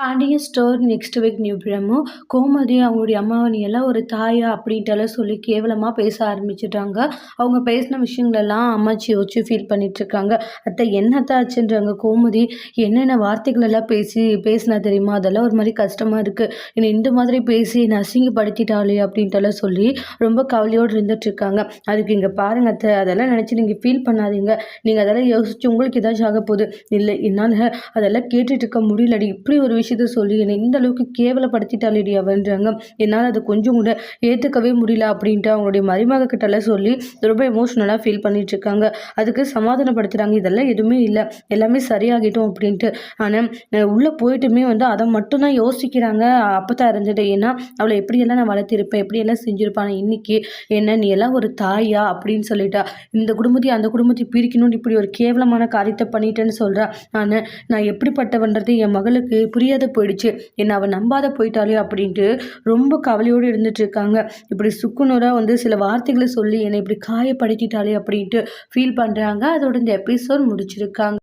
Pandian store next week new promo Gomathi அவங்களுடைய அம்மாவை நீ எல்லாம் ஒரு தாயா? அப்படின்ட்டெல்லாம் சொல்லி கேவலமாக பேச ஆரம்பிச்சிட்டாங்க. அவங்க பேசின விஷயங்களெல்லாம் அம்மாச்சி வச்சு ஃபீல் பண்ணிகிட்ருக்காங்க அத்தை என்னத்தான் ஆச்சுன்றாங்க கோமதி? என்னென்ன வார்த்தைகள் எல்லாம் பேசி பேசினா தெரியுமா? அதெல்லாம் ஒரு மாதிரி கஷ்டமாக இருக்குது என்னை இந்த மாதிரி பேசி என்னை அசிங்கப்படுத்திட்டாளே அப்படின்ட்டெல்லாம் சொல்லி ரொம்ப கவலையோடு இருந்துகிட்ருக்காங்க அதுக்கு இங்கே பாருங்க அத்தை அதெல்லாம் நினச்சி நீங்கள் ஃபீல் பண்ணாதீங்க. நீங்கள் அதெல்லாம் யோசிச்சு உங்களுக்கு ஏதாச்சும் ஆக போகுது இல்லை என்னால் அதெல்லாம் கேட்டுட்டு இருக்க முடியலடி. இப்படி ஒரு விஷயத்த சொல்லி என்னை இந்த அளவுக்கு கேவலப்படுத்திட்டாலேடி அவன்றாங்க என்னால் அதை கொஞ்சம் கூட ஏற்றுக்கவே முடியல அப்படின்ட்டு அவங்களுடைய மருமக கிட்டலாம் சொல்லி ரொம்ப எமோஷ்னலாக ஃபீல் பண்ணிட்டு இருக்காங்க. அதுக்கு சமாதானப்படுத்துகிறாங்க இதெல்லாம் எதுவுமே இல்லை. எல்லாமே சரியாகிட்டோம் அப்படின்ட்டு. ஆனால் உள்ளே போயிட்டுமே வந்து அதை மட்டும்தான் யோசிக்கிறாங்க. அப்போ தான் இருந்துட்டு ஏன்னா அவளை எப்படியெல்லாம் நான் வளர்த்திருப்பேன்? எப்படியெல்லாம் செஞ்சுருப்பான்? இன்னைக்கு என்ன நீ எல்லாம் ஒரு தாயா? அப்படின்னு சொல்லிட்டா. இந்த குடும்பத்தை அந்த குடும்பத்தை பிரிக்கணும்னு இப்படி ஒரு கேவலமான காரியத்தை பண்ணிட்டேன்னு சொல்கிறா ஆனால் நான் எப்படிப்பட்டவன்றது என் மகளுக்கு புரிய முடியாத போயிடுச்சு. என்னை அவள் நம்பாத போயிட்டாலே அப்படின்ட்டு ரொம்ப கவலையோடு இருந்துட்டு இருக்காங்க. இப்படி சுக்குநூறாக வந்து சில வார்த்தைகளை சொல்லி என்னை இப்படி காயப்படுத்திட்டாலே அப்படின்ட்டு ஃபீல் பண்ணுறாங்க அதோட இந்த எபிசோட் முடிச்சிருக்காங்க.